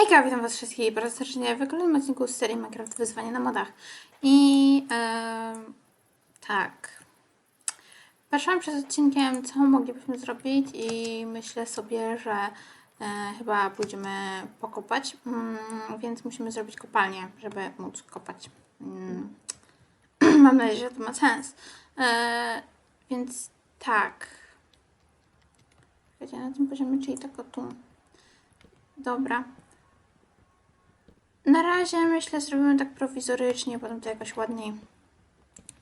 Hejka, witam was wszystkich bardzo serdecznie w kolejnym odcinku z serii Minecraft Wyzwanie na modach. I em, tak. Patrzyłam przed odcinkiem, co moglibyśmy zrobić i myślę sobie, że e, chyba pójdziemy pokopać, mm, więc musimy zrobić kopalnię, żeby móc kopać. Mm. Mam nadzieję, że to ma sens. E, więc tak. Słuchajcie, na tym poziomie, czyli tak o tu. Dobra. Na razie myślę zrobimy tak prowizorycznie, potem to jakoś ładniej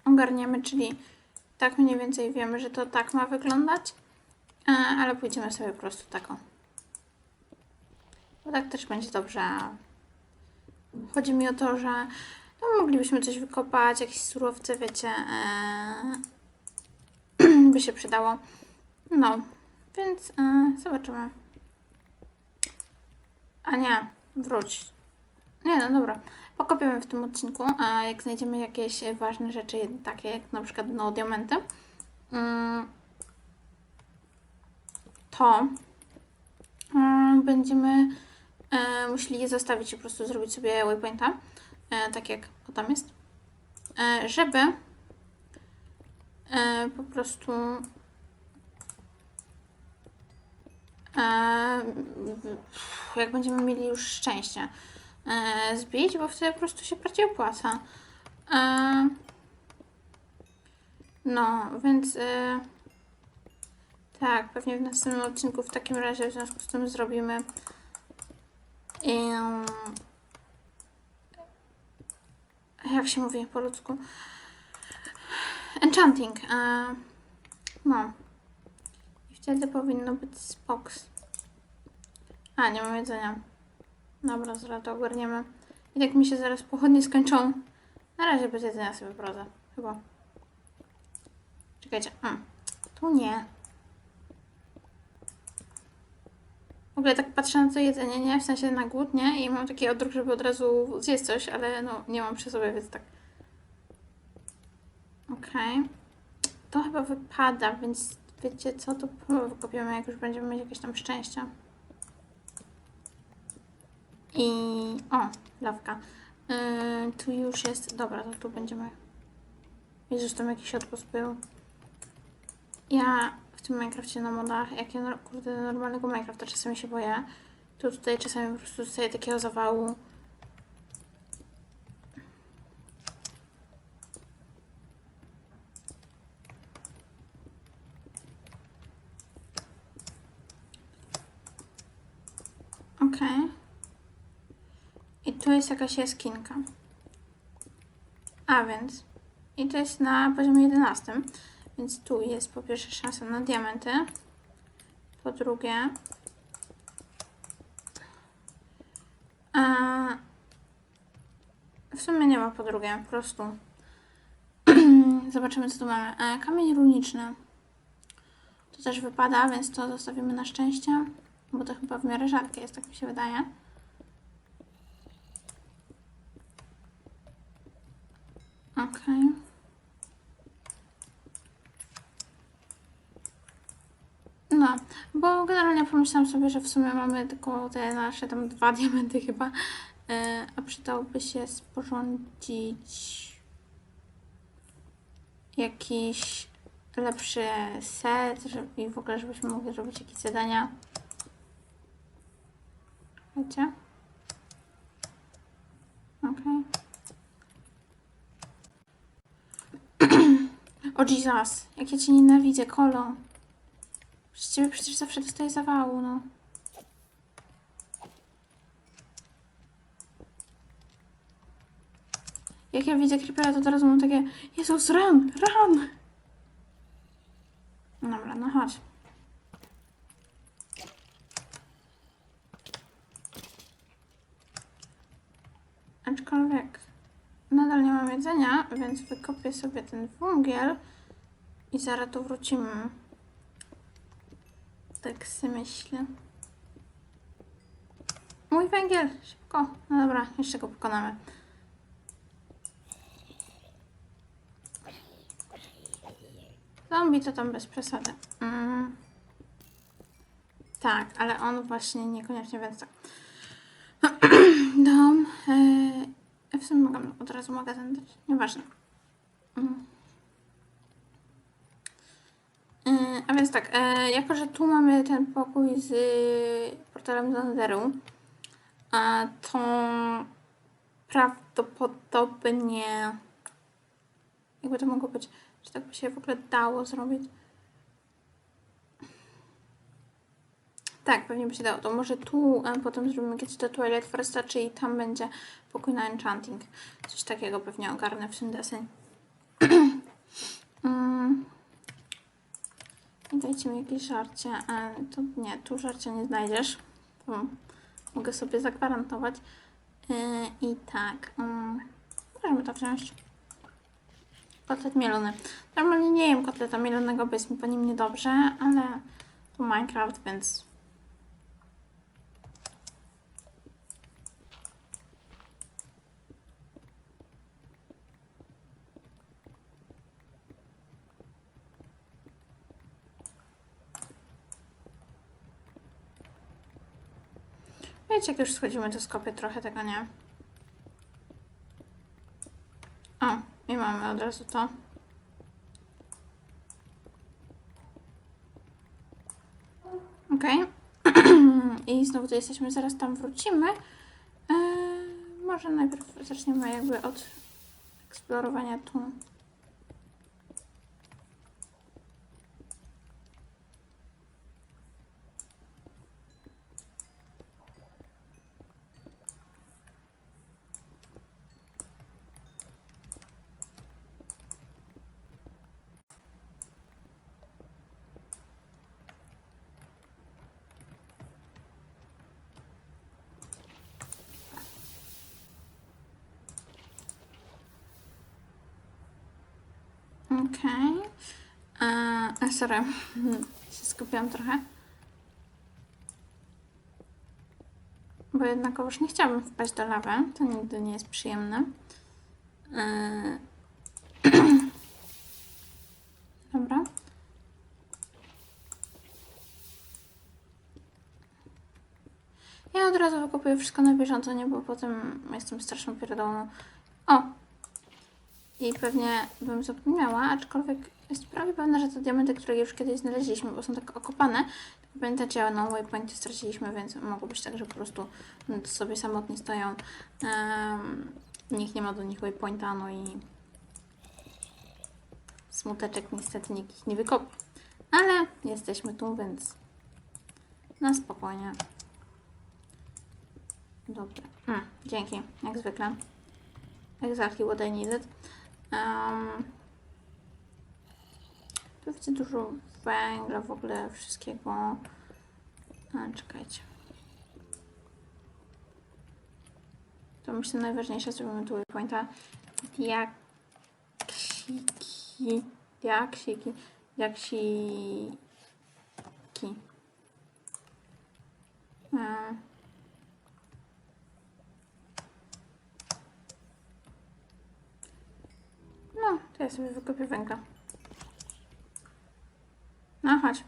ogarniemy, czyli tak mniej więcej wiemy, że to tak ma wyglądać, e, ale pójdziemy sobie po prostu taką. Bo tak też będzie dobrze. Chodzi mi o to, że no, moglibyśmy coś wykopać, jakieś surowce, wiecie, e, by się przydało. No, więc e, zobaczymy. A nie, wróć. Nie, no dobra. Pokopiemy w tym odcinku, a jak znajdziemy jakieś ważne rzeczy, takie jak na przykład no, diamenty, mm, to mm, będziemy e, musieli je zostawić i po prostu zrobić sobie waypointa, e, tak jak tam jest, e, żeby po prostu jak będziemy mieli już szczęście e, zbić, bo wtedy po prostu się bardziej opłaca. E, no, więc e, tak, pewnie w następnym odcinku w takim razie w związku z tym zrobimy em, jak się mówi po ludzku? Enchanting. E, no. I wtedy powinno być spoks. A, nie mam jedzenia. Dobra, zaraz to ogarniemy. I tak mi się zaraz pochodnie skończą. Na razie bez jedzenia sobie wrodzę. Chyba. Czekajcie. Tu nie. W ogóle tak patrzę na to jedzenie, nie? W sensie na głód, nie? I mam taki odruch, żeby od razu zjeść coś, ale no nie mam przy sobie, więc tak. Okej. To chyba wypada, więc wiecie co? To wykopiemy, jak już będziemy mieć jakieś tam szczęście. I o, lawka. Yy, tu już jest. Dobra, to tu będziemy. Jezus, tam jakiś odpust był. Ja w tym Minecrafcie na modach, jak ja no- kurde normalnego Minecrafta czasami się boję, to tutaj czasami po prostu dostaję takiego zawału. Okej. Tu jest jakaś jaskinka. A więc. I to jest na poziomie 11. Więc tu jest po pierwsze szansa na diamenty. Po drugie. A, w sumie nie ma po drugie, po prostu. Zobaczymy, co tu mamy. E, kamień runiczny. To też wypada, więc to zostawimy na szczęście. Bo to chyba w miarę rzadkie jest, tak mi się wydaje. Okej. No, bo generalnie pomyślałam sobie, że w sumie mamy tylko te nasze tam dwa diamenty chyba, e, a przydałoby się sporządzić jakiś lepszy set żeby, i w ogóle, żebyśmy mogli zrobić jakieś zadania. Wiecie? Okej. O Jesus, jak ja cię nienawidzę, kolo. Przez ciebie przecież zawsze dostaję zawału, no. Jak ja widzę creepera, to teraz mam takie Jezus, run, run! Dobra, no chodź. Aczkolwiek nadal nie mam jedzenia, więc wykopię sobie ten węgiel i zaraz tu wrócimy. Tak sobie myślę. Mój węgiel! Szybko! No dobra, jeszcze go pokonamy. Zombie to tam bez przesady. Mm. Tak, ale on właśnie niekoniecznie, więc tak. Dom. Yy, w sumie mogę od razu magazyn dać. Nieważne. Mm. Yy, a więc tak, yy, jako że tu mamy ten pokój z yy, portalem a to prawdopodobnie jakby to mogło być, czy tak by się w ogóle dało zrobić. Tak, pewnie by się dało. To może tu a potem zrobimy jakieś do Twilight Foresta, czyli tam będzie pokój na Enchanting. Coś takiego pewnie ogarnę w tym deseń. mm. Dajcie mi jakieś żarcie. E, to nie, tu żarcia nie znajdziesz. Mogę sobie zagwarantować. E, I tak. Um, możemy to wziąć. Kotlet mielony. Normalnie nie jem kotleta mielonego, bo jest mi po nim niedobrze, ale to Minecraft, więc Wiecie, jak już schodzimy, to skopię trochę tego, nie? O, i mamy od razu to. Okej. I znowu tu jesteśmy, zaraz tam wrócimy. Eee, może najpierw zaczniemy jakby od eksplorowania tu. Okej. Okay. A, sorry. się skupiłam trochę. Bo jednakowoż nie chciałabym wpaść do lawy. To nigdy nie jest przyjemne. Eee. Dobra. Ja od razu wykupuję wszystko na bieżąco, nie? Bo potem jestem straszną pierdołą. O! I pewnie bym zapomniała, aczkolwiek jest prawie pewna, że te diamenty, które już kiedyś znaleźliśmy, bo są tak okopane, to pamiętacie, no waypointy straciliśmy, więc mogło być tak, że po prostu sobie samotnie stoją. Um, nikt nie ma do nich waypointa, no i smuteczek niestety nikt ich nie wykopie. Ale jesteśmy tu, więc na spokojnie. Dobra. Hmm, dzięki, jak zwykle. Exactly what I needed. Um, tu widzę dużo węgla, w ogóle wszystkiego. A, czekajcie. To myślę najważniejsze, zrobimy tu pointa. Diaksiki. Diaksiki. Diaksiki. Um. No, to ja sobie wykopię węgla. No, chodź.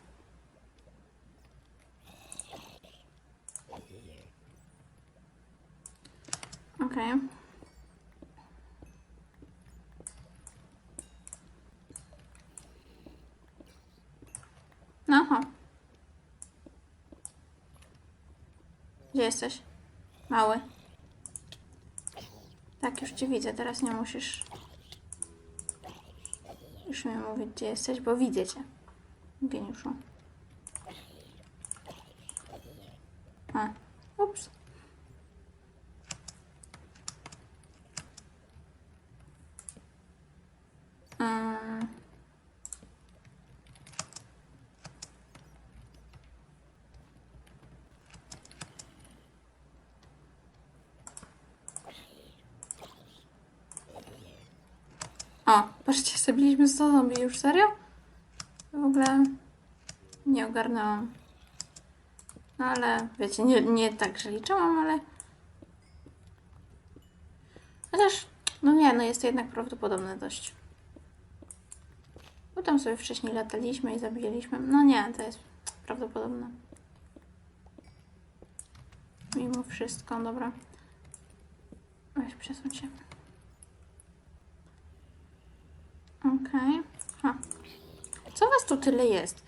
Okej. Okay. No, chodź. Gdzie jesteś? Mały. Tak, już cię widzę, teraz nie musisz już mi mówić, gdzie jesteś, bo widzę cię. Geniuszu. A, ups. O, patrzcie, zabiliśmy 100 zombie już, serio? W ogóle nie ogarnęłam. No ale, wiecie, nie, nie tak, że liczyłam, ale... Chociaż, no nie, no jest to jednak prawdopodobne dość. Bo tam sobie wcześniej lataliśmy i zabijaliśmy. No nie, to jest prawdopodobne. Mimo wszystko, dobra. Weź przesuń się. Okej. Ha. Co was tu tyle jest?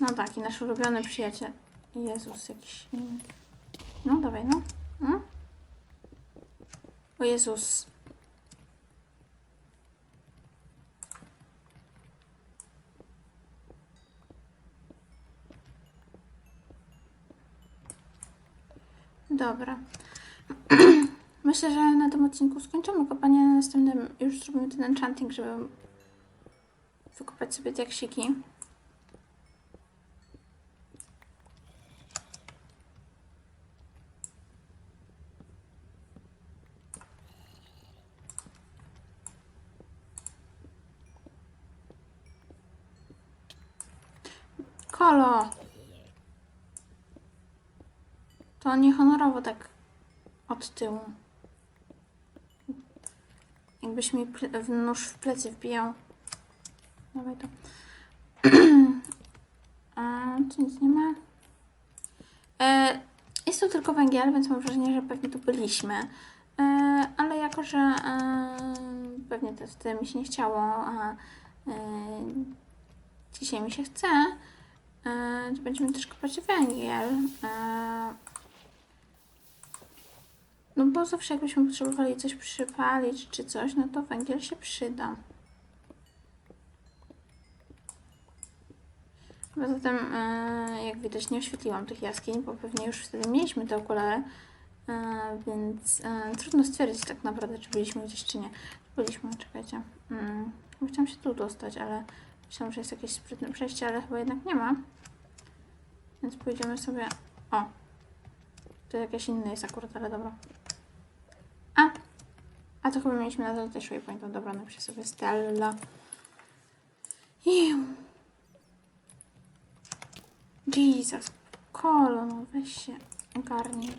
No tak, i nasz ulubiony przyjaciel. Jezus, jakiś. No, dawaj, no. no. O Jezus. Dobra. Myślę, że na tym odcinku skończymy kopanie, na następnym już zrobimy ten enchanting, żeby wykopać sobie diaksiki. Kolo! To niehonorowo tak od tyłu. Jakbyś mi nóż w plecy wbijał. Dawaj to. A, tu nic nie ma. E, jest tu tylko węgiel, więc mam wrażenie, że pewnie tu byliśmy. E, ale jako, że e, pewnie to wtedy mi się nie chciało, a e, dzisiaj mi się chce, e, to będziemy też kopać węgiel. E, no bo zawsze jakbyśmy potrzebowali coś przypalić czy coś, no to węgiel się przyda. Poza tym, e, jak widać, nie oświetliłam tych jaskiń, bo pewnie już wtedy mieliśmy te okulary, e, więc e, trudno stwierdzić tak naprawdę, czy byliśmy gdzieś, czy nie. Byliśmy, czekajcie. Mm, chciałam się tu dostać, ale myślałam, że jest jakieś sprytne przejście, ale chyba jednak nie ma. Więc pójdziemy sobie... O! To jakieś inne jest akurat, ale dobra. A! To chyba mieliśmy na też waypoint. Dobra, napiszę sobie Stella. Iu. Jesus. Kolo, weź się ogarnij.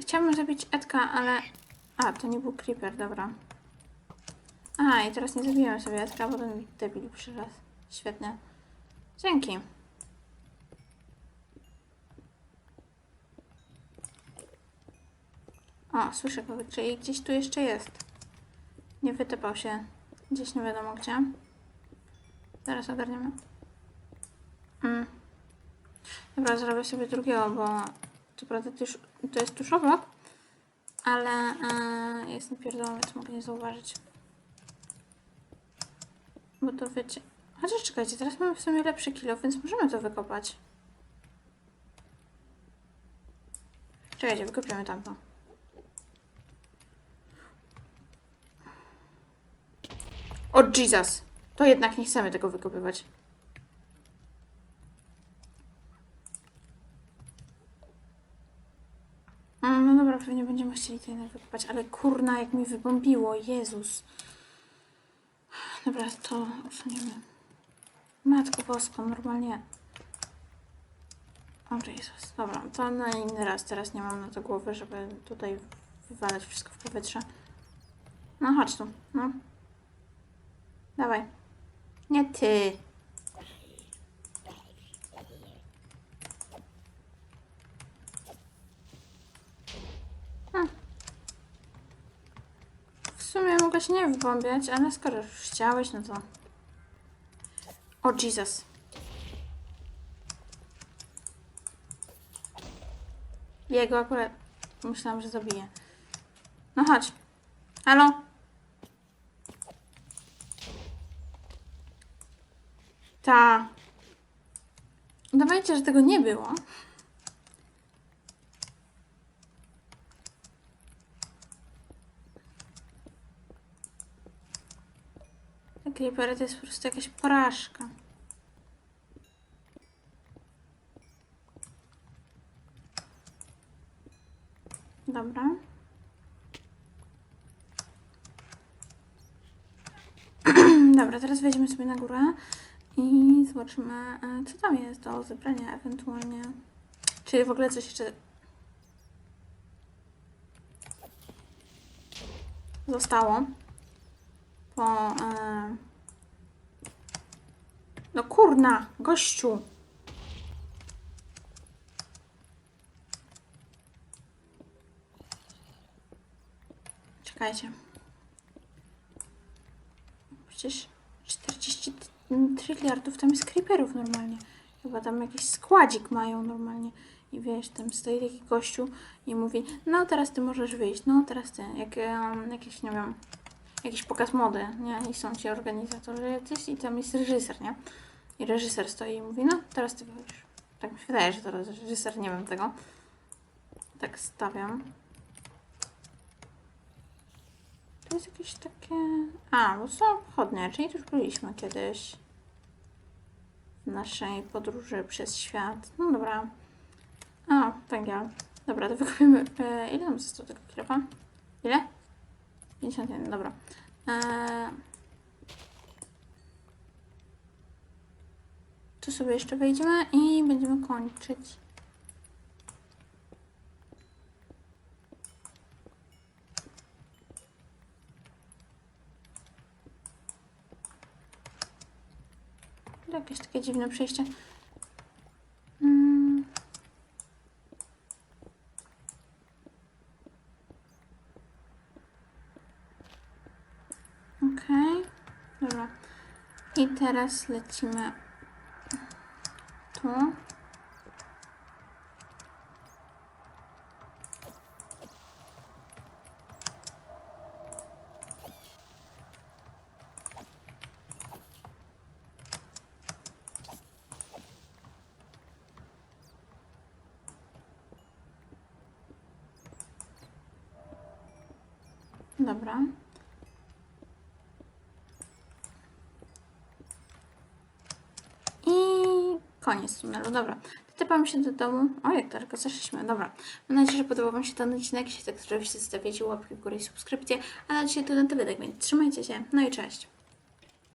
Chciałabym zabić Edka, ale... A, to nie był creeper, dobra. A, i teraz nie zabiłem sobie Edka, bo ten debil przyraz. Świetnie. Dzięki. O, słyszę go, czyli gdzieś tu jeszcze jest. Nie wytypał się gdzieś nie wiadomo gdzie. Zaraz ogarniemy. Mm. Dobra, zrobię sobie drugiego, bo co prawda to, już, to jest tuż obok, ale e, jest napierdolony, więc mogę nie zauważyć. Bo to wiecie... Chociaż czekajcie, teraz mamy w sumie lepszy kilo, więc możemy to wykopać. Czekajcie, wykopiemy tamto. O Jesus! To jednak nie chcemy tego wykopywać. Mm, No dobra, pewnie będziemy chcieli to jednak wykopać, ale kurna, jak mi wybombiło, Jezus. Dobra, to usuniemy. Matko Bosko, normalnie. O Jezus, dobra, to na inny raz. Teraz nie mam na to głowy, żeby tutaj wywalać wszystko w powietrze. No chodź tu, no. Dawaj. Nie ty. W sumie mogę się nie wybombiać, ale skoro już chciałeś, no to... O Jesus. Jego akurat myślałam, że zabiję. No chodź. Halo? Ta. Dawajcie, że tego nie było. Creeper to jest po prostu jakaś porażka. Dobra. Dobra, teraz wejdziemy sobie na górę i zobaczymy, e, co tam jest do zebrania ewentualnie. Czy w ogóle coś jeszcze zostało po... E... No kurna, gościu! Czekajcie. Przecież 40 tryliardów tam jest creeperów normalnie. Chyba tam jakiś składzik mają normalnie. I wiesz, tam stoi taki gościu i mówi, no teraz ty możesz wyjść, no teraz ty. Jak um, jakiś, nie wiem, jakiś pokaz mody, nie? I są ci organizatorzy jacyś i tam jest reżyser, nie? I reżyser stoi i mówi, no teraz ty wychodzisz. Tak mi się wydaje, że to reżyser, nie wiem tego. Tak stawiam. To jest jakieś takie... A, bo są pochodnie, czyli już byliśmy kiedyś w naszej podróży przez świat. No dobra. A, węgiel. Dobra, to wykupimy... E, ile nam zostało tego kilofa? Ile? 51, dobra. E, tu sobie jeszcze wejdziemy i będziemy kończyć. Jakieś takie dziwne przejście. Mm. Okej, dobra. I teraz lecimy tu. Dobra. I koniec tunelu, dobra. Tepam się do domu. O, jak daleko zeszliśmy, dobra. Mam nadzieję, że podobał Wam się ten odcinek. Jeśli tak, oczywiście zostawiacie łapki w górę i subskrypcję. A na dzisiaj to na tyle, tak więc trzymajcie się. No i cześć.